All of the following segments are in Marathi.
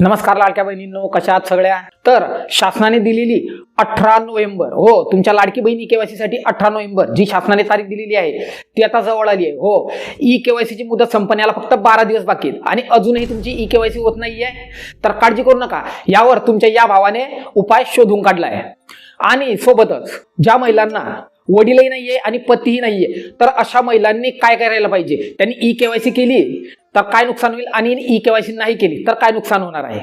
नमस्कार लाडक्या बहिणींनो कशा आहात सगळ्या? तर शासनाने दिलेली अठरा नोव्हेंबर हो तुमच्या लाडकी बहिणी केवायसी साठी अठरा नोव्हेंबर जी शासनाने तारीख दिलेली आहे ती आता जवळ आली आहे हो. ई केवायसी ची मुदत संपण्याला फक्त बारा दिवस बाकी आहेत. आणि अजूनही तुमची ई केवायसी होत नाहीये तर काळजी करू नका. यावर तुमच्या या भावाने उपाय शोधून काढला आहे आणि सोबतच ज्या महिलांना वडीलही नाहीये आणि पतीही नाहीये तर अशा महिलांनी काय करायला पाहिजे? त्यांनी ई केवायसी केली तर काय नुकसान होईल? आणि ई केवायसी नाही केली तर काय नुकसान होणार आहे?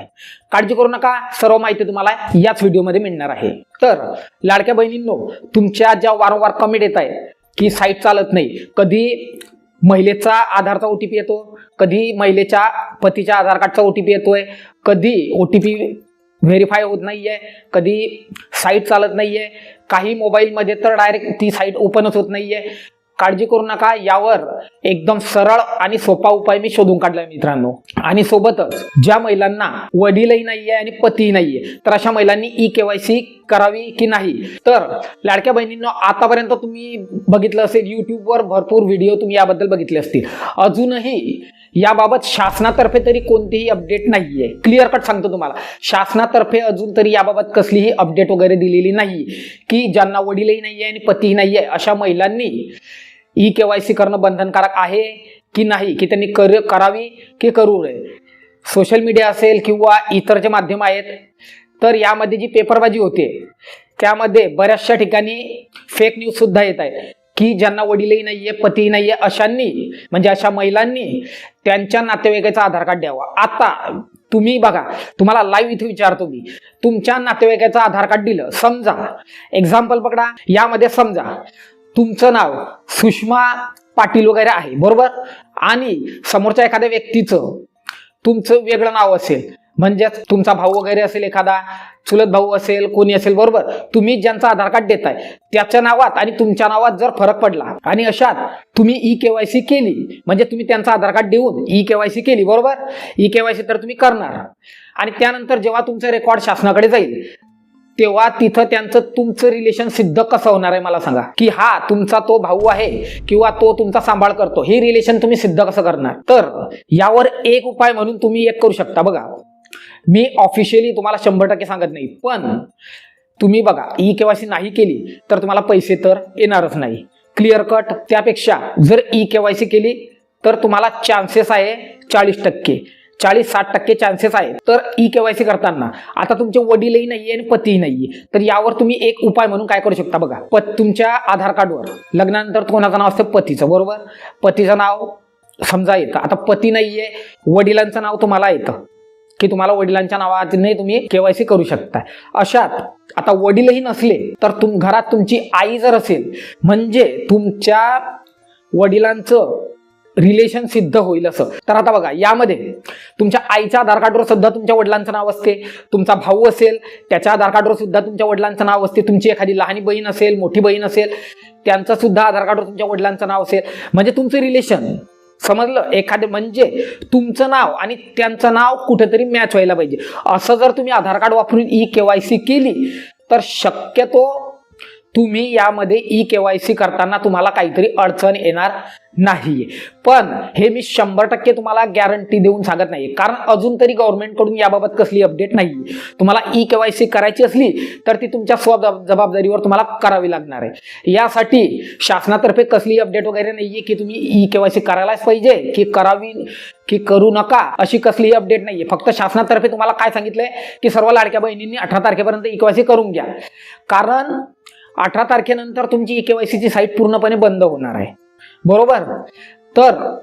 काळजी करू नका. सर्व माहिती तुम्हाला याच व्हिडिओमध्ये मिळणार आहे. तर लाडक्या बहिणींनो तुमच्या ज्या वारंवार कमेंट येत आहे की साईट चालत नाही कधी महिलेचा आधारचा ओटीपी येतो कधी महिलेच्या पतीच्या आधार कार्डचा ओटीपी येतोय कधी ओटीपी व्हेरीफाय होत नाहीये कधी साईट चालत नाहीये काही मोबाईलमध्ये तर डायरेक्ट ती साईट ओपनच होत नाहीये. काळजी करू नका. यावर एकदम सरळ आणि सोपा उपाय मी शोधून काढलाय मित्रांनो. आणि सोबतच ज्या महिलांना वडीलही नाहीये आणि पतीही नाहीये तर अशा महिलांनी ई केवायसी करावी की नाही? तर लाडक्या बहिणींनो आतापर्यंत तुम्ही बघितलं असेल युट्यूबवर भरपूर व्हिडिओ तुम्ही याबद्दल बघितले असतील. अजूनही याबाबत शासनातर्फे तरी कोणतीही अपडेट नाहीये. क्लिअर कट सांगतो तुम्हाला. शासनातर्फे अजून तरी याबाबत कसलीही अपडेट वगैरे दिलेली नाही की ज्यांना वडीलही नाहीये आणि पतीही नाहीये अशा महिलांनी ई केवायसी करणं बंधनकारक आहे की नाही की त्यांनी कर करावी की करू नये? सोशल मीडिया असेल किंवा इतर जे माध्यम आहेत तर यामध्ये जी पेपरबाजी होते त्यामध्ये बऱ्याचशा ठिकाणी फेक न्यूज सुद्धा येत आहे की ज्यांना वडीलही नाहीये पतीही नाहीये अशांनी म्हणजे अशा महिलांनी त्यांच्या नातेवाईकाचा आधार कार्ड द्यावा. आता तुम्ही बघा तुम्हाला लाईव्ह इथे विचारतो मी. तुमच्या नातेवाईकाचं आधार कार्ड दिलं समजा एक्झाम्पल पकडा यामध्ये समजा तुमचं नाव सुषमा पाटील वगैरे आहे बरोबर? आणि समोरच्या एखाद्या व्यक्तीचं तुमचं वेगळं नाव असेल म्हणजेच तुमचा भाऊ वगैरे असेल एखादा चुलत भाऊ असेल कोणी असेल बरोबर? तुम्ही ज्यांचं आधार कार्ड देताय त्याच्या नावात आणि तुमच्या नावात जर फरक पडला आणि अशात तुम्ही ई केवायसी केली म्हणजे तुम्ही त्यांचं आधार कार्ड देऊन ई केवायसी केली बरोबर? ई केवायसी तर तुम्ही करणार. आणि त्यानंतर जेव्हा तुमचं रेकॉर्ड शासनाकडे जाईल तेव्हा तिथं त्यांचं तुमचं रिलेशन सिद्ध कसं होणार आहे मला सांगा. की हा तुमचा तो भाऊ आहे किंवा तो तुमचा सांभाळ करतो हे रिलेशन तुम्ही सिद्ध कसं करणार? तर यावर एक उपाय म्हणून तुम्ही एक करू शकता बघा. मी ऑफिशियली तुम्हाला शंभर टक्के सांगत नाही पण तुम्ही बघा ई केवायसी नाही केली तर तुम्हाला पैसे तर येणारच नाही. क्लिअर कट त्यापेक्षा जर ई केवायसी केली तर तुम्हाला चान्सेस आहे चाळीस टक्के. चाळीस साठ टक्के चान्सेस आहेत. तर ई केवायसी करताना आता तुमचे वडीलही नाहीये आणि पतीही नाहीये. तर यावर तुम्ही एक उपाय म्हणून काय करू शकता बघा. पत तुमच्या आधार कार्डवर लग्नानंतर कोणाचं नाव असतं? पतीचं बरोबर? पतीचं नाव समजा येतं. आता पती नाहीये वडिलांचं नाव तुम्हाला येतं. की तुम्हाला वडिलांच्या नावाने तुम्ही केवायसी करू शकता. अशात आता वडीलही नसले तर तुम घरात तुमची आई जर असेल म्हणजे तुमच्या वडिलांचं रिलेशन सिद्ध होईल असं. तर आता बघा यामध्ये तुमच्या आईच्या आधार कार्डवर सुद्धा तुमच्या वडिलांचं नाव असते तुमचा भाऊ असेल त्याच्या आधार कार्डवर सुद्धा तुमच्या वडिलांचं नाव असते तुमची एखादी लहानी बहीण असेल मोठी बहीण असेल त्यांचं सुद्धा आधार कार्डवर तुमच्या वडिलांचं नाव असेल. म्हणजे तुमचं रिलेशन समजलं? एखादं म्हणजे तुमचं नाव आणि त्यांचं नाव कुठेतरी मॅच व्हायला पाहिजे. असं जर तुम्ही आधार कार्ड वापरून ई केवायसी केली तर शक्यतो तुम्ही यामध्ये ई केवायसी करताना तुम्हाला काहीतरी अडचण येणार नाही पण हे मी शंभर टक्के तुम्हाला गॅरंटी देऊन सांगत नाही कारण अजून तरी गव्हर्नमेंटकडून याबाबत कसली अपडेट नाही तुम्हाला ई केवायसी करायची असली तर ती तुमच्या स्व जबाबदारीवर तुम्हाला करावी लागणार आहे. यासाठी शासनातर्फे कसली अपडेट वगैरे नाहीये की तुम्ही ई केवायसी करायलाच पाहिजे की करावी की करू नका अशी कसलीही अपडेट नाहीये. फक्त शासनातर्फे तुम्हाला काय सांगितलंय की सर्व लाडक्या बहिणींनी अठरा तारखेपर्यंत ई केवायसी करून घ्या. कारण अठरा तारखेनंतर तुमची ई केवायसीची साईट पूर्णपणे बंद होणार आहे. बरोबर? तर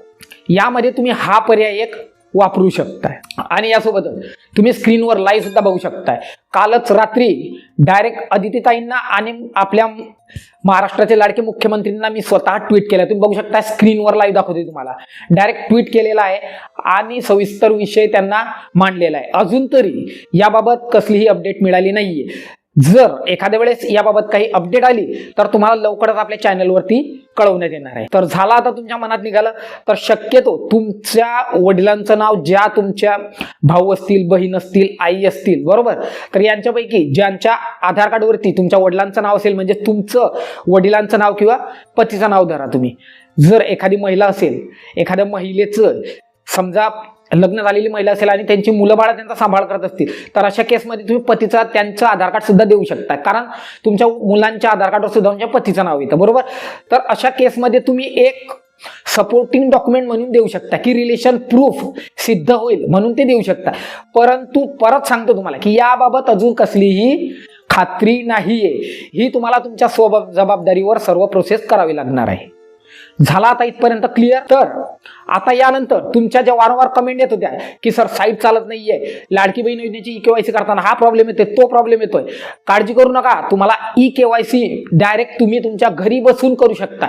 यामध्ये तुम्ही हा पर्याय एक वापरू शकताय. आणि यासोबतच तुम्ही स्क्रीनवर लाईव्ह सुद्धा बघू शकताय. कालच रात्री डायरेक्ट अदितीताईंना आणि आपल्या महाराष्ट्राचे लाडके मुख्यमंत्रींना मी स्वतः ट्विट केलं तुम्ही बघू शकता स्क्रीनवर लाईव्ह दाखवते तुम्हाला. डायरेक्ट ट्विट केलेला आहे आणि सविस्तर विषय त्यांना मांडलेला आहे. अजून तरी याबाबत कसलीही अपडेट मिळाली नाहीये. जर एखाद्या वेळेस याबाबत काही अपडेट आली तर तुम्हाला लवकरच आपल्या चॅनलवरती कळवण्यात येणार आहे. तर झाला आता तुमच्या मनात निघालं तर शक्यतो तुमच्या वडिलांचं नाव ज्या तुमच्या भाऊ असतील बहीण असतील आई असतील बरोबर? तर यांच्यापैकी ज्यांच्या आधार कार्डवरती तुमच्या वडिलांचं नाव असेल म्हणजे तुमचं वडिलांचं नाव किंवा पतीचं नाव धरा तुम्ही. जर एखादी महिला असेल एखाद्या महिलेचं समजा लग्न झालेली महिला असेल आणि त्यांची मुलं बाळा त्यांचा सांभाळ करत असतील तर अशा केसमध्ये तुम्ही पतीचा त्यांचं आधार कार्ड सुद्धा देऊ शकता. कारण तुमच्या मुलांच्या आधार कार्डवर सुद्धा तुमच्या पतीचं नाव येतं बरोबर? तर अशा केसमध्ये तुम्ही एक सपोर्टिंग डॉक्युमेंट म्हणून देऊ शकता की रिलेशन प्रूफ सिद्ध होईल म्हणून ते देऊ शकता. परंतु परत सांगतो तुम्हाला की याबाबत अजून कसलीही खात्री नाहीये. ही तुम्हाला तुमच्या स्व जबाबदारीवर सर्व प्रोसेस करावी लागणार आहे. झाला आता इथपर्यंत क्लिअर तर आता यानंतर तुमच्या ज्या वारंवार कमेंट येत होत्या की सर साईट चालत नाहीये लाडकी बहीण योजनेची ई केवायसी करताना हा प्रॉब्लेम येतोय तो प्रॉब्लेम येतोय. काळजी करू नका तुम्हाला ई केवायसी डायरेक्ट तुम्ही तुमच्या घरी बसून करू शकता.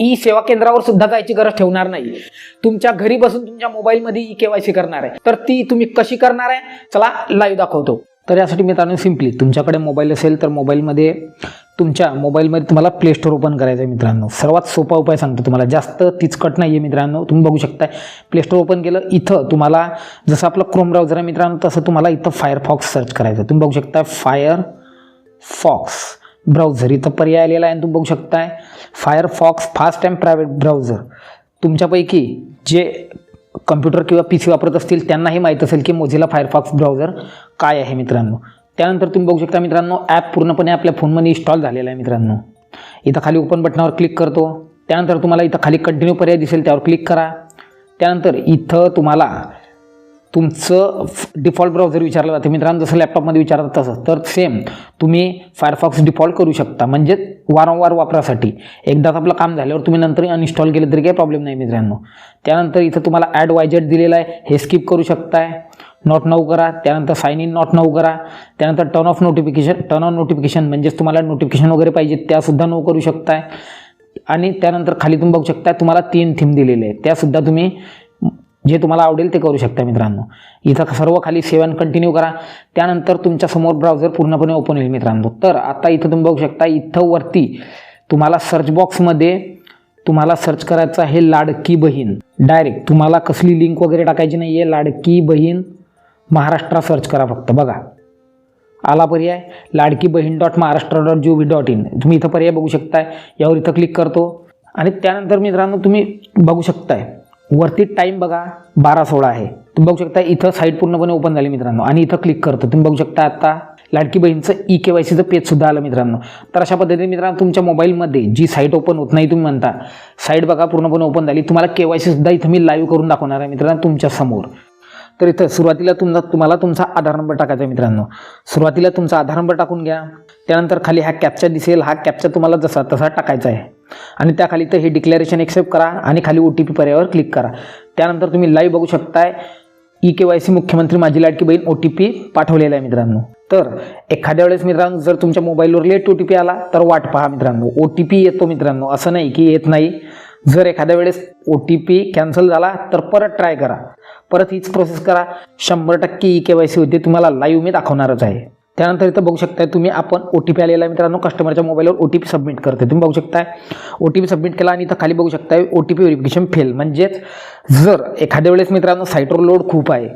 ई सेवा केंद्रावर सुद्धा जायची गरज ठेवणार नाही. तुमच्या घरी बसून तुमच्या मोबाईलमध्ये ई केवायसी करणार आहे. तर ती तुम्ही कशी करणार आहे? चला लाईव्ह दाखवतो. तर यासाठी मित्रांनो सिम्पली तुमच्याकडे मोबाईल असेल तर मोबाईलमध्ये तुमच्या मोबाईलमध्ये तुम्हाला प्ले स्टोर ओपन करायचं आहे मित्रांनो. सर्वात सोपा उपाय सांगतो तुम्हाला. जास्त तिचकट नाही आहे मित्रांनो. तुम्ही बघू शकता प्ले स्टोर ओपन केलं इथं तुम्हाला जसं आपलं क्रोम ब्राउझर आहे मित्रांनो तसं तुम्हाला इथं फायरफॉक्स सर्च करायचं आहे. तुम्ही बघू शकता फायर फॉक्स ब्राउझर इथं पर्याय आलेला आहे. आणि तुम्ही बघू शकताय Firefox fast and private browser तुमच्यापैकी जे कम्प्युटर किंवा पी सी वापरत असतील त्यांनाही माहीत असेल की मोझिला फायरफॉक्स ब्राउझर काय आहे मित्रांनो. त्यानंतर तुम्ही बघू शकता मित्रांनो ॲप पूर्णपणे आपल्या फोनमध्ये इन्स्टॉल झालेला आहे मित्रांनो. इथं खाली ओपन बटनावर क्लिक करतो. त्यानंतर तुम्हाला इथं खाली कंटिन्यू पर्याय दिसेल त्यावर क्लिक करा. त्यानंतर इथं तुम्हाला तुमचं डिफॉल्ट ब्राउझर विचारलं जातं. मित्रांनो जसं लॅपटॉपमध्ये विचारतात तसं. तर सेम तुम्ही फायरफॉक्स डिफॉल्ट करू शकता. म्हणजे वारंवार वापरासाठी. एकदाच आपलं काम झाल्यावर तुम्ही नंतर अनइन्स्टॉल केलं तरी काही प्रॉब्लेम नाही मित्रांनो. त्यानंतर इथं तुम्हाला ॲड वायजेट दिलेलं आहे. हे स्किप करू शकताय. नॉट नऊ करा. त्यानंतर साईन इन नॉट नऊ करा. त्यानंतर turn off notification turn on notification म्हणजेच तुम्हाला नोटिफिकेशन वगैरे पाहिजे त्यासुद्धा नो करू शकताय. आणि त्यानंतर खाली तुम्ही बघू शकता तुम्हाला तीन थीम दिलेले आहेत. त्यासुद्धा तुम्ही जे तुम्हाला आवडेल ते करू शकता मित्रांनो. इथं सर्व खाली सेवन कंटिन्यू करा. त्यानंतर तुमच्यासमोर ब्राउझर पूर्णपणे ओपन होईल मित्रांनो. तर आता इथं तुम्ही बघू शकता इथं वरती तुम्हाला सर्च बॉक्समध्ये तुम्हाला सर्च करायचं आहे लाडकी बहीण. डायरेक्ट तुम्हाला कसली लिंक वगैरे टाकायची नाही आहे लाडकी बहीण महाराष्ट्र सर्च करा फक्त बघा. आला पर्याय? Ladki Bahin dot Maharashtra dot G O V dot in तुम्ही इथं पर्याय बघू शकताय. यावर इथं क्लिक करतो. आणि त्यानंतर मित्रांनो तुम्ही बघू शकताय. वरती टाईम बघा बारा सोळा आहे. तुम्ही बघू शकता इथं साईट पूर्णपणे ओपन झाली मित्रांनो. आणि इथं क्लिक करतो. तुम्ही बघू शकता आता लाडकी बहीणचं ई के वाय सीचं पेजसुद्धा आलं मित्रांनो. तर अशा पद्धतीने मित्रांनो तुमच्या मोबाईलमध्ये जी साईट ओपन होत नाही तुम्ही म्हणता साईट बघा पूर्णपणे ओपन झाली. तुम्हाला के वाय सीसुद्धा इथं मी लाईव्ह करून दाखवणार आहे मित्रांनो तुमच्यासमोर. तर इथं सुरुवातीला तुमचा तुम्हाला तुमचा आधार नंबर टाकायचा आहे मित्रांनो. सुरुवातीला तुमचा आधार नंबर टाकून घ्या. त्यानंतर खाली हा कॅप्चा दिसेल. हा कॅप्चा तुम्हाला जसा तसा टाकायचा आहे. आणि त्याखाली तर हे डिक्लेरेशन एक्सेप्ट करा आणि खाली ओ टी पी पर्यायावर क्लिक करा. त्यानंतर तुम्ही लाईव्ह बघू शकताय. ई के वाय सी मुख्यमंत्री माझी लाडकी बहीण ओ टी पी पाठवलेला आहे मित्रांनो. तर एखाद्या वेळेस मित्रांनो जर तुमच्या मोबाईलवर लेट ओ टी पी आला तर वाट पहा मित्रांनो. ओ टी पी येतो मित्रांनो. असं नाही की येत नाही. जर एखाद्या वेळेस ओ टी पी कॅन्सल झाला तर परत ट्राय करा. परत हीच प्रोसेस करा. शंभर टक्के ई के वाय सी होते तुम्हाला लाईव्ह मी दाखवणारच आहे. त्यानंतर इथं बघू शकताय तुम्ही आपण ओ टी पी आलेला मित्रांनो कस्टमरच्या मोबाईलवर ओ टी पी सबमिट करते तुम्ही बघू शकताय ओ टी पी सबमिट केला आणि इथं खाली बघू शकताय O T P verification fail म्हणजेच जर एखाद्या वेळेस मित्रांनो साईटवर लोड खूप आहे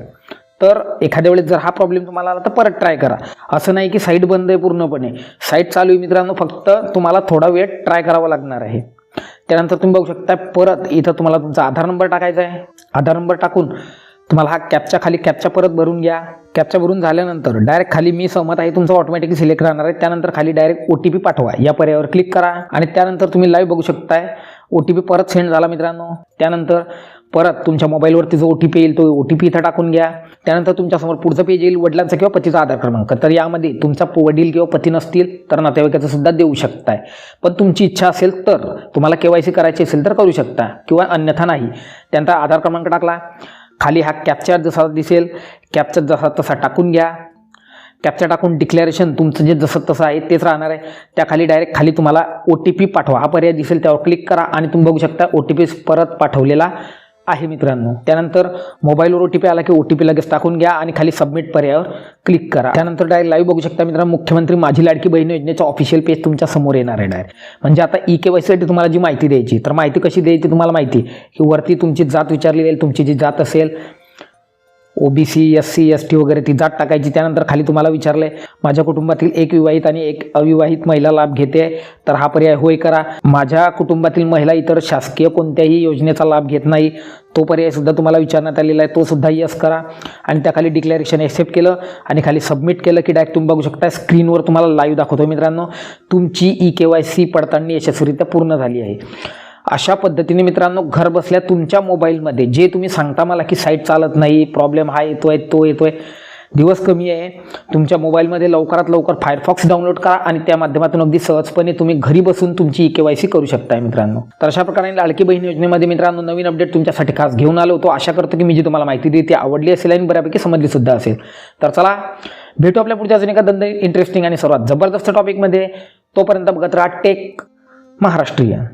तर एखाद्या वेळेस जर हा प्रॉब्लेम तुम्हाला आला तर परत ट्राय करा. असं नाही की साईट बंद आहे पूर्णपणे. साईट चालू आहे मित्रांनो फक्त तुम्हाला थोडा वेळ ट्राय करावा लागणार आहे. त्यानंतर तुम्ही बघू शकता परत इथं तुम्हाला तुमचा आधार नंबर टाकायचा आहे. आधार नंबर टाकून तुम्हाला हा कॅपच्या खाली कॅपच्या परत भरून घ्या. कॅपच्या भरून झाल्यानंतर डायरेक्ट खाली मी सहमत आहे तुमचं ऑटोमॅटिकली सिलेक्ट राहणार आहे. त्यानंतर खाली डायरेक्ट ओ टी पी पाठवा. या पर्यायावर क्लिक करा आणि त्यानंतर तुम्ही लाईव्ह बघू शकताय. ओ टी पी परत सेंड झाला मित्रांनो. त्यानंतर परत तुमच्या मोबाईलवरती जो ओ टी पी येईल तो ओ टी पी इथं टाकून घ्या. त्यानंतर तुमच्यासमोर पुढचं पेज येईल वडिलांचा किंवा पतीचा आधार क्रमांक. तर यामध्ये तुमचा वडील किंवा पती नसतील तर नातेवाईकाचं सुद्धा देऊ शकताय. पण तुमची इच्छा असेल तर तुम्हाला के वाय सी करायची असेल तर करू शकता. किंवा अन्यथा नाही. त्यानंतर आधार क्रमांक टाकला. खाली हा कॅप्चर जसा दिसेल कॅप्चर जसा तसा टाकून घ्या. कॅप्चर टाकून डिक्लेरेशन तुमचं जे जसं तसं आहे तेच राहणार आहे. त्याखाली डायरेक्ट खाली तुम्हाला ओ टी पी पाठवा. हा पर्याय दिसेल त्यावर क्लिक करा आणि तुम्ही बघू शकता ओ टी पी परत पाठवलेला आहे मित्रांनो. त्यानंतर मोबाईलवर ओ टी पी आला की ओ टी पी लगेच टाकून घ्या आणि खाली सबमिट पर्यायावर क्लिक करा. त्यानंतर डायरेक्ट लाईव्ह बघू शकता मित्रांनो मुख्यमंत्री माझी लाडकी बहीण योजनेचं ऑफिशियल पेज तुमच्यासमोर येणार आहे डायरेक्ट म्हणजे आता ई के वायसाठी तुम्हाला जी माहिती द्यायची तर माहिती कशी द्यायची तुम्हाला माहिती की वरती तुमची जात विचारली जाईल तुमची जी जात असेल OBC S C S T वगैरे ती जात टाकायची. त्यानंतर खाली तुम्हाला विचारलंय माझ्या कुटुंबातील एक विवाहित आणि एक अविवाहित महिला लाभ घेते तर हा पर्याय होय करा. माझ्या कुटुंबातील महिला इतर शासकीय कोणत्याही योजनेचा लाभ घेत नाही. तो पर्याय सुद्धा तुम्हाला विचारण्यात आलेला आहे. तो सुद्धा यस करा. आणि त्या खाली डिक्लेरेशन एक्सेप्ट केलं आणि खाली सबमिट केलं की डायरेक्ट तुम्ही बघू शकता स्क्रीनवर तुम्हाला लाईव्ह दाखवतो मित्रांनो. तुमची ई के वाय सी पडताळणी यशस्वीरित्या पूर्ण झाली आहे. अशा पद्धतीने मित्रांनो घर बसल्या तुमच्या मोबाईलमध्ये जे तुम्ही सांगता मला की साईट चालत नाही प्रॉब्लेम हा येतोय तो येतोय दिवस कमी आहे तुमच्या मोबाईलमध्ये लवकरात लवकर फायरफॉक्स डाउनलोड करा आणि त्या माध्यमातून अगदी सहजपणे तुम्ही घरी बसून तुमची ई के वाय सी करू शकताय मित्रांनो. तर अशा प्रकारे लाडकी बहीण योजनेमध्ये मित्रांनो नवीन अपडेट तुमच्यासाठी खास घेऊन आलो होतो. आशा करतो की मी जी तुम्हाला माहिती दिली ती आवडली असेल आणि बऱ्यापैकी समजली सुद्धा असेल. तर चला भेटू आपल्या पुढच्या अजून एका दंड इंटरेस्टिंग आणि सर्वात जबरदस्त टॉपिकमध्ये तोपर्यंत बघत राहा टेक महाराष्ट्रीयन